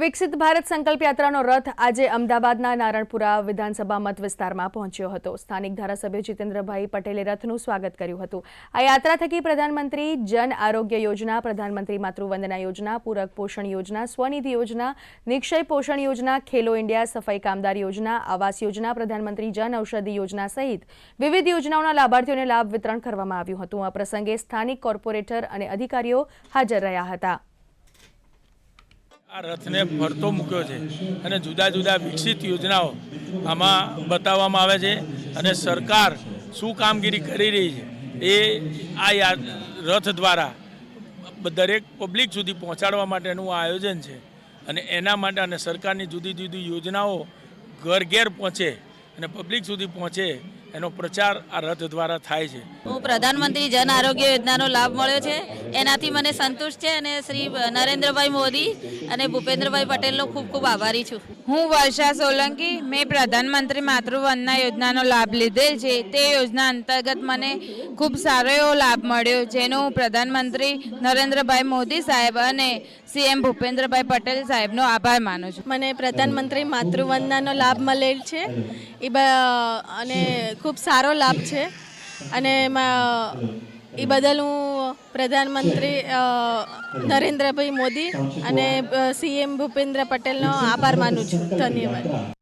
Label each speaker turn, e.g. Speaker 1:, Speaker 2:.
Speaker 1: વિકસિત ભારત સંકલ્પ યાત્રાનો રથ આજે અમદાવાદના નારણપુરા વિધાનસભા મત વિસ્તારમાં પહોંચ્યો હતો. સ્થાનિક ધારાસભ્ય જીતેન્દ્રભાઈ પટેલે રથનું સ્વાગત કર્યું હતું. આ યાત્રા થકી પ્રધાનમંત્રી જન આરોગ્ય યોજના, પ્રધાનમંત્રી માતૃવંદના યોજના, પૂરક પોષણ યોજના, સ્વનિધિ યોજના, નિક્ષય પોષણ યોજના, ખેલો ઇન્ડિયા, સફાઈ કામદાર યોજના, આવાસ યોજના, પ્રધાનમંત્રી જન ઔષધિ યોજના સહિત વિવિધ યોજનાઓના લાભાર્થીઓને લાભ વિતરણ કરવામાં આવ્યું હતું. આ પ્રસંગે સ્થાનિક કોર્પોરેટર અને અધિકારીઓ હાજર રહ્યા હતા.
Speaker 2: આ રથને ફરતો મૂક્યો છે અને જુદા જુદા વિકસિત યોજનાઓ આમાં બતાવવામાં આવે છે અને સરકાર શું કામગીરી કરી રહી છે એ આ રથ દ્વારા દરેક પબ્લિક સુધી પહોંચાડવા માટેનું આયોજન છે. અને એના માટે અને સરકારની જુદી જુદી યોજનાઓ ઘર ઘેર પહોંચે અને પબ્લિક સુધી પહોંચે એનો પ્રચાર આ રથ દ્વારા થાય છે.
Speaker 3: હું પ્રધાનમંત્રી જન આરોગ્ય યોજનાનો લાભ મળ્યો છે. એનાથી મને સંતુષ્ટ છે અને શ્રી નરેન્દ્રભાઈ મોદી અને ભૂપેન્દ્રભાઈ પટેલનો ખૂબ ખૂબ આભારી છું.
Speaker 4: હું વર્ષા સોલંકી મેં પ્રધાનમંત્રી માતૃવંદના યોજનાનો લાભ લીધેલ છે. તે યોજના અંતર્ગત મને ખૂબ સારો એવો લાભ મળ્યો જેનો હું પ્રધાનમંત્રી નરેન્દ્રભાઈ મોદી સાહેબ અને સીએમ ભૂપેન્દ્રભાઈ પટેલ સાહેબનો આભાર માનું છું.
Speaker 5: મને પ્રધાનમંત્રી માતૃવંદનાનો લાભ મળેલ છે. એ બ અને ખૂબ સારો લાભ છે. અને એમાં એ બદલ હું પ્રધાનમંત્રી નરેન્દ્રભાઈ મોદી અને સીએમ ભૂપેન્દ્ર પટેલનો આભાર માનું છું. ધન્યવાદ.